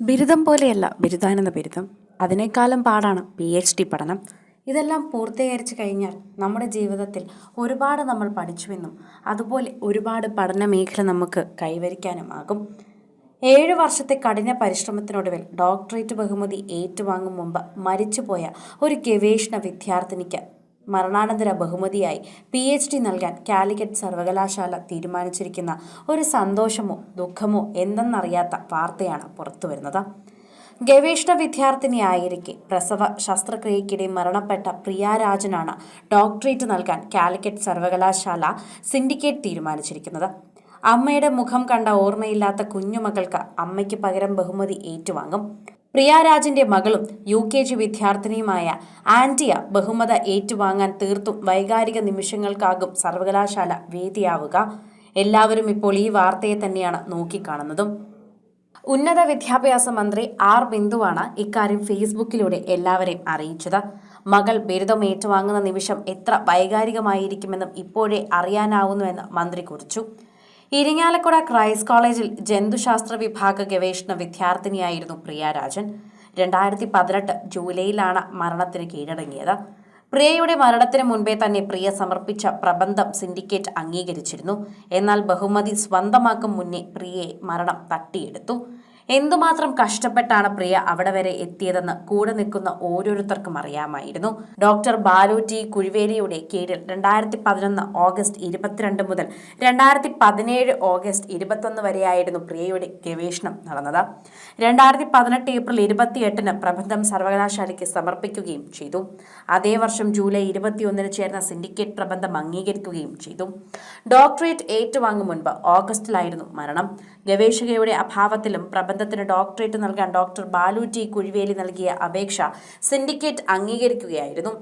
ബിരുദം പോലെയല്ല ബിരുദാനെന്ന ബിരുദം. അതിനേക്കാളും പാടാണ് പി എച്ച് ഡി പഠനം. ഇതെല്ലാം പൂർത്തീകരിച്ചു കഴിഞ്ഞാൽ നമ്മുടെ ജീവിതത്തിൽ ഒരുപാട് നമ്മൾ പഠിച്ചുവെന്നും അതുപോലെ ഒരുപാട് പഠന മേഖല നമുക്ക് കൈവരിക്കാനുമാകും. ഏഴ് വർഷത്തെ കഠിന പരിശ്രമത്തിനൊടുവിൽ ഡോക്ടറേറ്റ് ബഹുമതി ഏറ്റുവാങ്ങും മുമ്പ് മരിച്ചുപോയ ഒരു ഗവേഷണ വിദ്യാർത്ഥിനിക്ക് മരണാനന്തര ബഹുമതിയായി പി എച്ച് ഡി നൽകാൻ കാലിക്കറ്റ് സർവകലാശാല തീരുമാനിച്ചിരിക്കുന്ന ഒരു സന്തോഷമോ ദുഃഖമോ എന്തെന്നറിയാത്ത വാർത്തയാണ് പുറത്തുവരുന്നത് ഗവേഷണ വിദ്യാർത്ഥിനിയായിരിക്കെ പ്രസവ ശസ്ത്രക്രിയയ്ക്കിടെ മരണപ്പെട്ട പ്രിയാരാജനാണ് ഡോക്ടറേറ്റ് നൽകാൻ കാലിക്കറ്റ് സർവകലാശാല സിൻഡിക്കേറ്റ് തീരുമാനിച്ചിരിക്കുന്നത്. അമ്മയുടെ മുഖം കണ്ട ഓർമ്മയില്ലാത്ത കുഞ്ഞുമകൾക്ക് അമ്മയ്ക്ക് പകരം ബഹുമതി ഏറ്റുവാങ്ങും. പ്രിയാരാജിന്റെ മകളും യു കെ ജി വിദ്യാർത്ഥിനിയുമായ ആന്റിയ ബഹുമത ഏറ്റുവാങ്ങാൻ തീർത്തും വൈകാരിക നിമിഷങ്ങൾക്കാകും സർവകലാശാല വേദിയാവുക. എല്ലാവരും ഇപ്പോൾ ഈ വാർത്തയെ തന്നെയാണ് നോക്കിക്കാണുന്നതും. ഉന്നത വിദ്യാഭ്യാസ മന്ത്രി ആർ ബിന്ദുവാണ് ഇക്കാര്യം ഫേസ്ബുക്കിലൂടെ എല്ലാവരെയും അറിയിച്ചത്. മകൾ ബിരുദം ഏറ്റുവാങ്ങുന്ന നിമിഷം എത്ര വൈകാരികമായിരിക്കുമെന്നും ഇപ്പോഴേ അറിയാനാവുന്നുവെന്ന് മന്ത്രി കുറിച്ചു. ഇരിങ്ങാലക്കുട ക്രൈസ്റ്റ് കോളേജിൽ ജന്തുശാസ്ത്ര വിഭാഗ ഗവേഷണ വിദ്യാർത്ഥിനിയായിരുന്നു പ്രിയ രാജൻ രണ്ടായിരത്തി പതിനെട്ട് ജൂലൈയിലാണ് മരണത്തിന് കീഴടങ്ങിയത്. പ്രിയയുടെ മരണത്തിന് മുൻപേ തന്നെ പ്രിയ സമർപ്പിച്ച പ്രബന്ധം സിൻഡിക്കേറ്റ് അംഗീകരിച്ചിരുന്നു. എന്നാൽ ബഹുമതി സ്വന്തമാക്കും മുന്നേ പ്രിയയെ മരണം തട്ടിയെടുത്തു. എന്തുമാത്രം കഷ്ടപ്പെട്ടാണ് പ്രിയ അവിടെ വരെ എത്തിയതെന്ന് കൂടെ നിൽക്കുന്ന ഓരോരുത്തർക്കും അറിയാമായിരുന്നു. ഡോക്ടർ ബാലു ടി കുഴിവേലിയുടെ കീഴിൽ രണ്ടായിരത്തി പതിനൊന്ന് ഓഗസ്റ്റ് ഇരുപത്തിരണ്ട് മുതൽ രണ്ടായിരത്തി പതിനേഴ് ഓഗസ്റ്റ് ഇരുപത്തൊന്ന് വരെയായിരുന്നു പ്രിയയുടെ ഗവേഷണം നടന്നത്. രണ്ടായിരത്തി പതിനെട്ട് ഏപ്രിൽ ഇരുപത്തിയെട്ടിന് പ്രബന്ധം സർവകലാശാലയ്ക്ക് സമർപ്പിക്കുകയും ചെയ്തു. അതേ വർഷം ജൂലൈ ഇരുപത്തിയൊന്നിന് ചേർന്ന സിൻഡിക്കേറ്റ് പ്രബന്ധം അംഗീകരിക്കുകയും ചെയ്തു. ഡോക്ടറേറ്റ് ഏറ്റുവാങ്ങും മുൻപ് ഓഗസ്റ്റിലായിരുന്നു മരണം. ഗവേഷകയുടെ അഭാവത്തിലും പ്രബന്ധത്തിന് ഡോക്ടറേറ്റ് നൽകാൻ ഡോക്ടർ ബാലു ടി കുഴിവേലി നൽകിയ അപേക്ഷ സിൻഡിക്കേറ്റ് അംഗീകരിക്കുകയായിരുന്നു.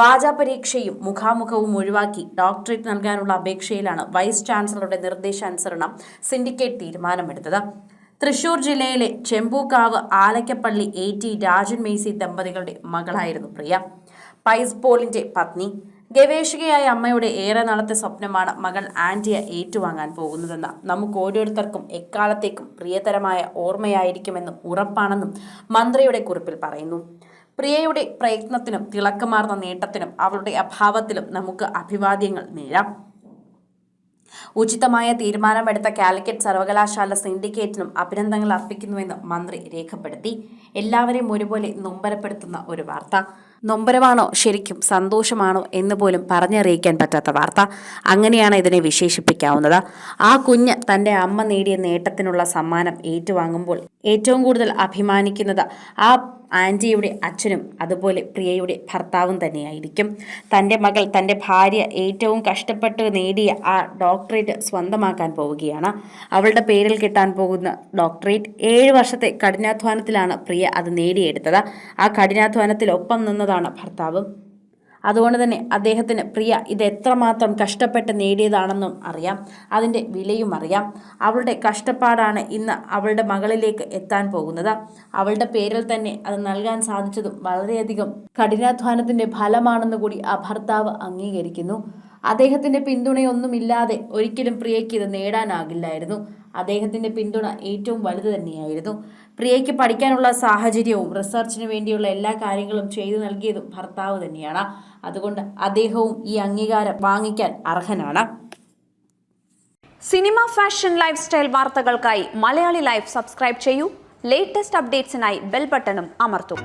വാചാ പരീക്ഷയും മുഖാമുഖവും ഒഴിവാക്കി ഡോക്ടറേറ്റ് നൽകാനുള്ള അപേക്ഷയിലാണ് വൈസ് ചാൻസലറുടെ നിർദ്ദേശാനുസരണം സിൻഡിക്കേറ്റ് തീരുമാനമെടുത്തത്. തൃശൂർ ജില്ലയിലെ ചെമ്പൂക്കാവ് ആലക്കപ്പള്ളി എ ടി രാജൻ മേസി ദമ്പതികളുടെ മകളായിരുന്നു പ്രിയ. പൈസ് പോളിന്റെ പത്നി. ഗവേഷകയായ അമ്മയുടെ ഏറെ നാളത്തെ സ്വപ്നമാണ് മകൾ ആന്റിയ ഏറ്റുവാങ്ങാൻ പോകുന്നതെന്ന്. നമുക്ക് ഓരോരുത്തർക്കും എക്കാലത്തേക്കും പ്രിയതരമായ ഓർമ്മയായിരിക്കുമെന്നും ഉറപ്പാണെന്നും മന്ത്രിയുടെ കുറിപ്പിൽ പറയുന്നു. പ്രിയയുടെ പ്രയത്നത്തിനും തിളക്കമാർന്ന നേട്ടത്തിനും അവളുടെ അഭാവത്തിലും നമുക്ക് അഭിവാദ്യങ്ങൾ നേരാം. ഉചിതമായ തീരുമാനമെടുത്ത കാലിക്കറ്റ് സർവകലാശാല സിൻഡിക്കേറ്റിനും അഭിനന്ദനങ്ങൾ അർപ്പിക്കുന്നുവെന്ന് മന്ത്രി രേഖപ്പെടുത്തി. എല്ലാവരെയും ഒരുപോലെ നൊമ്പരപ്പെടുത്തുന്ന ഒരു വാർത്ത. നൊമ്പരമാണോ ശരിക്കും സന്തോഷമാണോ എന്ന് പോലും പറഞ്ഞറിയിക്കാൻ പറ്റാത്ത വാർത്ത. അങ്ങനെയാണ് ഇതിനെ വിശേഷിപ്പിക്കാവുന്നത്. ആ കുഞ്ഞ് തന്റെ അമ്മ നേടിയ നേട്ടത്തിനുള്ള സമ്മാനം ഏറ്റുവാങ്ങുമ്പോൾ ഏറ്റവും കൂടുതൽ അഭിമാനിക്കുന്നത് ആ ആന്റിയുടെ അച്ഛനും അതുപോലെ പ്രിയയുടെ ഭർത്താവും തന്നെയായിരിക്കും. തന്റെ മകൾ തന്റെ ഭാര്യ ഏറ്റവും കഷ്ടപ്പെട്ട് നേടിയ ആ ഡോക്ടറേറ്റ് സ്വന്തമാക്കാൻ പോവുകയാണ്. അവളുടെ പേരിൽ കിട്ടാൻ പോകുന്ന ഡോക്ടറേറ്റ് ഏഴ് വർഷത്തെ കഠിനാധ്വാനത്തിലാണ് പ്രിയ അത് നേടിയെടുത്തത്. ആ കഠിനാധ്വാനത്തിൽ ഒപ്പം നിന്നതാണ് ഭർത്താവ്. അതുകൊണ്ട് തന്നെ അദ്ദേഹത്തിന് പ്രിയ ഇത് എത്രമാത്രം കഷ്ടപ്പെട്ട് നേടിയതാണെന്നും അറിയാം. അതിന്റെ വിലയും അറിയാം. അവളുടെ കഷ്ടപ്പാടാണ് ഇന്ന് അവളുടെ മകളിലേക്ക് എത്താൻ പോകുന്നത്. അവളുടെ പേരിൽ തന്നെ അത് നൽകാൻ സാധിച്ചതും വളരെയധികം കഠിനാധ്വാനത്തിന്റെ ഫലമാണെന്ന് കൂടി ആ ഭർത്താവ് അംഗീകരിക്കുന്നു. അദ്ദേഹത്തിന്റെ പിന്തുണയൊന്നുമില്ലാതെ ഒരിക്കലും പ്രിയയ്ക്ക് ഇത് നേടാനാകില്ലായിരുന്നു. അദ്ദേഹത്തിന്റെ പിന്തുണ ഏറ്റവും വലുത് തന്നെയായിരുന്നു. പ്രിയയ്ക്ക് പഠിക്കാനുള്ള സാഹചര്യവും റിസർച്ചിന് വേണ്ടിയുള്ള എല്ലാ കാര്യങ്ങളും ചെയ്തു നൽകിയതും ഭർത്താവ് തന്നെയാണ്. അതുകൊണ്ട് അദ്ദേഹവും ഈ അംഗീകാരം വാങ്ങിക്കാൻ അർഹനാണ്. സിനിമ ഫാഷൻ ലൈഫ് സ്റ്റൈൽ വാർത്തകൾക്കായി മലയാളി ലൈഫ് സബ്സ്ക്രൈബ് ചെയ്യൂ. ലേറ്റസ്റ്റ് അപ്ഡേറ്റ്സിനായി ബെൽ ബട്ടണും അമർത്തും.